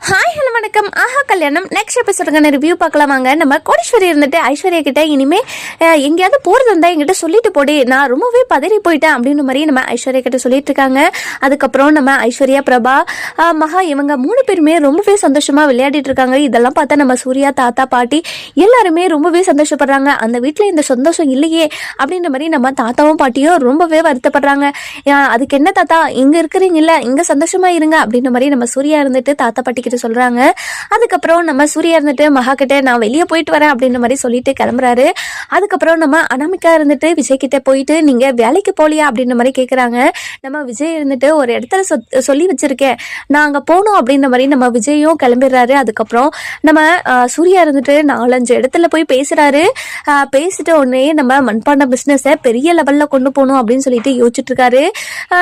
Hi hello வணக்கம். ஆஹா கல்யாணம். Next எபிசோடுக்கான review பார்க்கலாம் வாங்க. நம்ம கோடீஸ்வரி இருந்துட்டு ஐஸ்வர்யா கிட்ட இனிமே எங்கேயாவது போகிறது இருந்தால் எங்கிட்ட சொல்லிட்டு போடி. நான் ரொம்பவே பதறி போயிட்டேன் அப்படின்னு மாதிரி நம்ம ஐஸ்வர்யா கிட்ட சொல்லிட்டு இருக்காங்க. அதுக்கப்புறம் நம்ம ஐஸ்வர்யா பிரபா மகா இவங்க மூணு பேருமே ரொம்பவே சந்தோஷமாக விளையாடிட்டு இருக்காங்க. இதெல்லாம் பார்த்தா நம்ம சூர்யா தாத்தா பாட்டி எல்லாருமே ரொம்பவே சந்தோஷப்படுறாங்க. அந்த வீட்டில் இந்த சந்தோஷம் இல்லையே அப்படின்ற மாதிரி நம்ம தாத்தாவும் பாட்டியும் ரொம்பவே வருத்தப்படுறாங்க. அதுக்கு என்ன தாத்தா? இங்கே இருக்கிறீங்கல்ல இங்கே சந்தோஷமாக இருங்க அப்படின்ற மாதிரி நம்ம சூர்யா இருந்துட்டு தாத்தா பாட்டி கிட்ட சொல்கிறாங்க அதுக்கப்புறம் நம்ம சூர்யா இருந்துட்டு மகா கிட்ட நான் வெளியே போயிட்டு வரேன் அப்படின்ற மாதிரி சொல்லிட்டு கிளம்புறாரு. அதுக்கப்புறம் நம்ம அனாமிக்கா இருந்துட்டு விஜய் கிட்ட போயிட்டு நீங்க வேலைக்கு போலியா? அப்படின்ற மாதிரி கேட்குறாங்க நம்ம விஜய் இருந்துட்டு ஒரு இடத்துல சொத்- சொல்லி வச்சிருக்கேன். நான் அங்க போகணும் அப்படின்ற மாதிரி நம்ம விஜயும் கிளம்பிடுறாரு. அதுக்கப்புறம் நம்ம சூர்யா இருந்துட்டு நாலஞ்சு இடத்துல போய் பேசுறாரு. பேசிட்ட உடனே நம்ம மண்பாண்ட பிஸ்னஸை பெரிய லெவல்ல கொண்டு போகணும் அப்படின்னு சொல்லிட்டு யோசிச்சுட்டு இருக்காரு.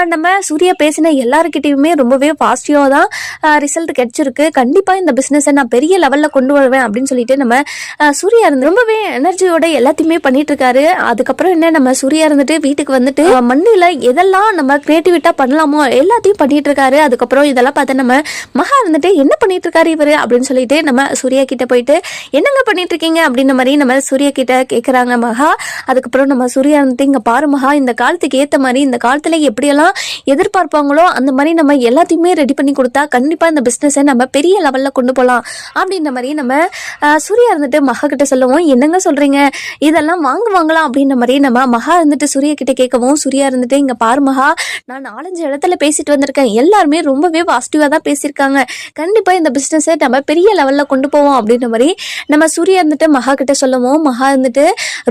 நம்ம சூர்யா பேசின எல்லாருக்கிட்டையுமே ரொம்பவே பாசிட்டிவாக தான் ரிசல்ட் கிடைச்சிருக்கு. கண்டிப்பா இந்த பிஸ்னஸை நான் பெரிய லெவல்ல கொண்டு வருவேன் அப்படின்னு சொல்லிட்டு நம்ம சூர்யா இருந்து ரொம்பவே எனர்ஜியோட எல்லாத்தையுமே பண்ணிட்டு இருக்காரு. அதுக்கப்புறம் என்ன நம்ம சூர்யா இருந்துட்டு வீட்டுக்கு வந்துட்டு மண்ணில் எதெல்லாம் நம்ம கிரியேட்டிவிட்டா பண்ணலாமோ எல்லாத்தையும் பண்ணிட்டு இருக்காரு. அதுக்கப்புறம் இதெல்லாம் பார்த்து நம்ம மகா இருந்துட்டு என்ன பண்ணிட்டு இருக்காரு இவர் அப்படின்னு சொல்லிட்டு நம்ம சூர்யா கிட்ட போயிட்டு என்னங்க பண்ணிட்டு இருக்கீங்க? அப்படின்ற மாதிரி நம்ம சூர்யா கிட்ட கேட்குறாங்க மகா. அதுக்கப்புறம் நம்ம சூர்யா இருந்துட்டு இங்க பாரு மகா இந்த காலத்துக்கு ஏத்த மாதிரி இந்த காலத்துல எப்படியெல்லாம் எதிர்பார்ப்பாங்களோ அந்த மாதிரி நம்ம எல்லாத்தையுமே ரெடி பண்ணி கொடுத்தா கண்டிப்பா இந்த பிஸ்னஸை நம்ம பெரிய லெவல் லெவலில் கொண்டு போகலாம் அப்படின்ற மாதிரி நம்ம சூர்யா இருந்துட்டு மகா கிட்ட சொல்லுவோம். என்னங்க சொல்றீங்க? இதெல்லாம் வாங்குவாங்களா? அப்படின்ற மாதிரி நம்ம மகா இருந்துட்டு சூர்யா கிட்ட கேட்கவும் சூர்யா இருந்துட்டு இங்கே பாரு மகா நான் நாலஞ்சு இடத்துல பேசிட்டு வந்திருக்கேன். எல்லாருமே ரொம்பவே பாசிட்டிவாக தான் பேசியிருக்காங்க. கண்டிப்பாக இந்த பிஸ்னஸை நம்ம பெரிய லெவலில் கொண்டு போவோம். அப்படின்ற மாதிரி நம்ம சூர்யா இருந்துட்டு மகா கிட்ட சொல்லுவோம். மகா இருந்துட்டு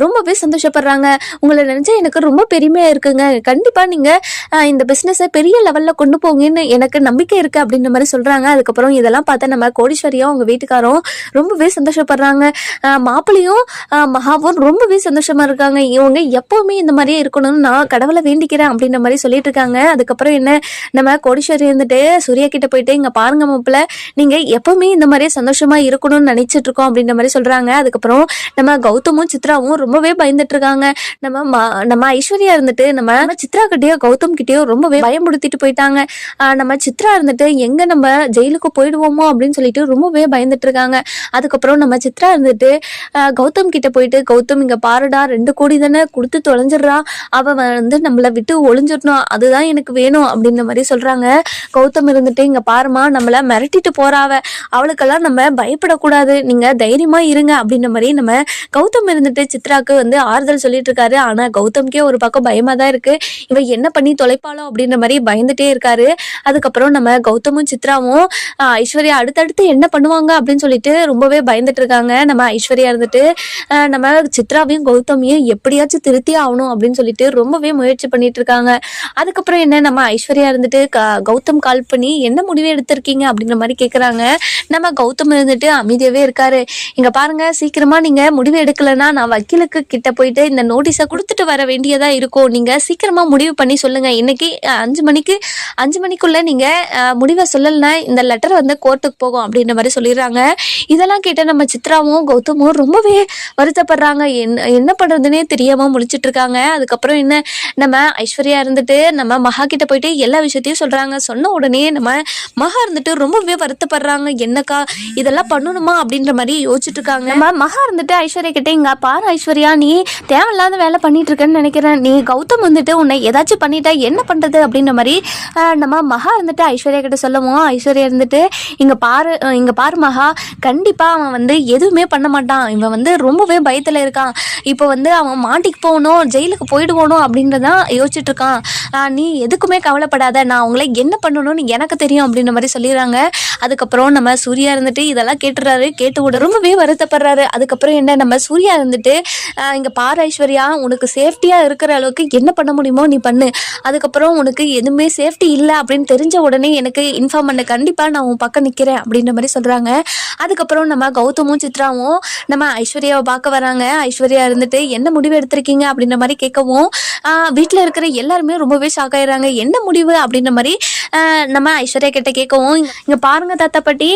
ரொம்பவே சந்தோஷப்படுறாங்க. உங்களை நினச்சா எனக்கு ரொம்ப பெருமையாக இருக்குங்க. கண்டிப்பாக நீங்கள் இந்த பிஸ்னஸை பெரிய லெவலில் கொண்டு போங்கன்னு எனக்கு நம்பிக்கை இருக்குது அப்படின்ற மாதிரி சொல்கிறாங்க அதுக்கப்புறம் இதெல்லாம் பார்த்தா நம்ம கோடீஸ்வரியும் அவங்க வீட்டுக்காரும் ரொம்பவே சந்தோஷப்படுறாங்க. மாப்பிள்ளையும் மகாவும் ரொம்பவே சந்தோஷமா இருக்காங்க. இவங்க எப்பவுமே இந்த மாதிரியே இருக்கணும்னு நான் கடவுளை வேண்டிக்கிறேன் அப்படின்ற மாதிரி சொல்லிட்டு இருக்காங்க. அதுக்கப்புறம் என்ன? நம்ம கோடீஸ்வரி இருந்துட்டு சூர்யா கிட்ட போயிட்டு இங்க பாருங்க மாப்பிள்ள நீங்க எப்பவுமே இந்த மாதிரியே சந்தோஷமா இருக்கணும்னு நினைச்சிட்டு இருக்கோம் அப்படின்ற மாதிரி சொல்றாங்க. அதுக்கப்புறம் நம்ம கௌதமும் சித்ராவும் ரொம்பவே பயந்துட்டு இருக்காங்க. நம்ம நம்ம ஐஸ்வர்யா இருந்துட்டு நம்ம சித்ரா கிட்டயோ கௌதம் கிட்டயோ ரொம்பவே பயமுடுத்திட்டு போயிட்டாங்க. நம்ம சித்ரா இருந்துட்டு எங்க நம்ம ஜெயிலுக்கு போயிடுவோமோ அப்படின்னு சொல்லிட்டு ரொம்பவே பயந்துட்டு இருக்காங்க அதுக்கப்புறம் நம்ம சித்ரா இருந்துட்டு கௌதம் கிட்ட போயிட்டு கௌதம் இங்க பாருடா ரெண்டு கோடி தானே கொடுத்து தொலைஞ்சிடுறா. அவ வந்து நம்மளை விட்டு ஒளிஞ்சிடணும். அதுதான் எனக்கு வேணும் அப்படின்ற மாதிரி சொல்றாங்க. கௌதம் இருந்துட்டு இங்க பாருமா நம்மள மிரட்டிட்டு போறாவ அவளுக்கெல்லாம் நம்ம பயப்படக்கூடாது. நீங்க தைரியமா இருங்க அப்படின்ற மாதிரி நம்ம கௌதம் இருந்துட்டு சித்ராக்கு வந்து ஆறுதல் சொல்லிட்டு இருக்காரு ஆனா கௌதம்கே ஒரு பக்கம் பயமா தான் இருக்கு. இவ என்ன பண்ணி தொலைப்பாளோ அப்படின்ற மாதிரி பயந்துட்டே இருக்காரு. அதுக்கப்புறம் நம்ம கௌதமும் சித்ராவும் ஐஸ்வர்யா அடுத்து அடுத்தடுத்து என்ன பண்ணுவாங்க அப்படின்னு சொல்லிட்டு ரொம்பவே பயந்துட்டு இருக்காங்க நம்ம ஐஸ்வர்யா இருந்துட்டு நம்ம சித்ராவையும் கௌதமையும் எப்படியாச்சும் திருத்தி ஆகணும் அப்படின்னு சொல்லிட்டு ரொம்பவே முயற்சி பண்ணிட்டு இருக்காங்க அதுக்கப்புறம் என்ன நம்ம ஐஸ்வர்யா இருந்துட்டு க- கௌதம் கால் பண்ணி என்ன முடிவு எடுத்திருக்கீங்க? அப்படின்ற மாதிரி கேட்குறாங்க நம்ம கௌதம் இருந்துட்டு அமைதியாகவே இருக்காரு. இங்க பாருங்க சீக்கிரமா நீங்க முடிவு எடுக்கலன்னா நான் வக்கீலுக்கு கிட்ட போயிட்டு இந்த நோட்டீஸை கொடுத்துட்டு வர வேண்டியதா இருக்கும். நீங்க சீக்கிரமா முடிவு பண்ணி சொல்லுங்க. இன்னைக்கு அஞ்சு மணிக்கு அஞ்சு மணிக்குள்ள நீங்க முடிவை சொல்லலைன்னா இந்த லெட்டர் வந்து கோர்ட்டுக்கு போகும் அப்படின்ற மாதிரி சொல்லிடுறாங்க. இதெல்லாம் கேட்ட நம்ம சித்ராவும் கௌதமும் ரொம்பவே வருத்தப்படுறாங்க. என்ன என்ன பண்ணுறதுன்னே தெரியாம முழிச்சிட்டு இருக்காங்க. அதுக்கப்புறம் என்ன நம்ம ஐஸ்வர்யா இருந்துட்டு நம்ம மகா கிட்ட போயிட்டு எல்லா விஷயத்தையும் சொல்றாங்க. சொன்ன உடனே நம்ம மகா இருந்துட்டு ரொம்பவே வருத்தப்படுறாங்க. என்னக்கா இதெல்லாம் பண்ணணுமா அப்படின்ற மாதிரி யோசிச்சுட்டு இருக்காங்க. நம்ம மகா இருந்துட்டு ஐஸ்வர்யா கிட்டே இங்க பாரு ஐஸ்வர்யா நீ தேவையில்லாத வேலை பண்ணிட்டு இருக்கேன்னு நினைக்கிறேன். நீ கௌதம் வந்துட்டு உன்னை ஏதாச்சும் பண்ணிட்டா என்ன பண்றது? அப்படின்ற மாதிரி நம்ம மகா இருந்துட்டு ஐஸ்வர்யா கிட்ட சொல்லுவோம் ஐஸ்வர்யா இருந்துட்டு இங்க பாரு இங்கே இங்க பாரு மகா. கண்டிப்பா அவன் வந்து எதுவுமே பண்ண மாட்டான். இவன் வந்து ரொம்பவே பயத்துல இருக்கான். இப்போ வந்து அவன் மாட்டிக்கு போகணும் ஜெயிலுக்கு போயிடுவோணும் அப்படின்றதான் யோசிச்சுட்டு இருக்கான். நீ எதுக்குமே கவலைப்படாத. நான் அவங்கள என்ன பண்ணணும்னு எனக்கு தெரியும் அப்படின்ற மாதிரி சொல்லிடுறாங்க. அதுக்கப்புறம் நம்ம சூர்யா இருந்துட்டு இதெல்லாம் கேட்டுறாரு கேட்டு விட ரொம்பவே வருத்தப்படுறாரு. அதுக்கப்புறம் என்ன நம்ம சூர்யா இருந்துட்டு இங்கே இங்க பாரு ஐஸ்வர்யா உனக்கு சேஃப்டியா இருக்கிற அளவுக்கு என்ன பண்ண முடியுமோ நீ பண்ணு. அதுக்கப்புறம் உனக்கு எதுவுமே சேஃப்டி இல்லை அப்படின்னு தெரிஞ்ச உடனே எனக்கு இன்ஃபார்ம் பண்ண. கண்டிப்பா நான் உன் பக்கம் நிக்கிறேன். அப்படின்ற மாதிரி சொல்றாங்க. அதுக்கப்புறம் நம்ம கௌதமும் சித்ராவும் நம்ம ஐஸ்வர்யாவை பார்க்க வராங்க. ஐஸ்வர்யா இருந்துட்டு என்ன முடிவு எடுத்திருக்கீங்க? அப்படின்ற மாதிரி கேட்கவும் ஆஹ், இருக்கிற எல்லாருமே ரொம்பவே ஷாக் ஆயிடுறாங்க. என்ன முடிவு? அப்படின்ற மாதிரி நம்ம ஐஸ்வர்யா கிட்ட கேட்கவும் இங்க பாருங்க தாத்தா பாட்டி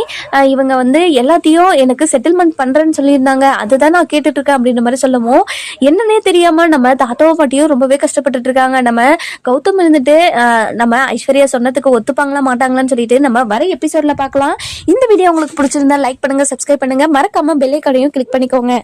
இவங்க வந்து எல்லாத்தையும் எனக்கு செட்டில்மெண்ட் பண்றேன்னு சொல்லியிருந்தாங்க. அதுதான் நான் கேட்டுட்டு இருக்கேன் அப்படின்ற மாதிரி சொல்லவும் என்னன்னே தெரியாம நம்ம தாத்தாவும் பாட்டியும் ரொம்பவே கஷ்டப்பட்டுட்டு இருக்காங்க நம்ம கௌதம் இருந்துட்டு நம்ம ஐஸ்வர்யா சொன்னதுக்கு ஒத்துப்பாங்களா மாட்டாங்களான்னு சொல்லிட்டு நம்ம வர எபிசோட்ல பார்க்கலாம். இந்த வீடியோ உங்களுக்கு பிடிச்சிருந்தா லைக் பண்ணுங்க சப்ஸ்கிரைப் பண்ணுங்க. மறக்காம பெல்லைக்கடையும் கிளிக் பண்ணிக்கோங்க.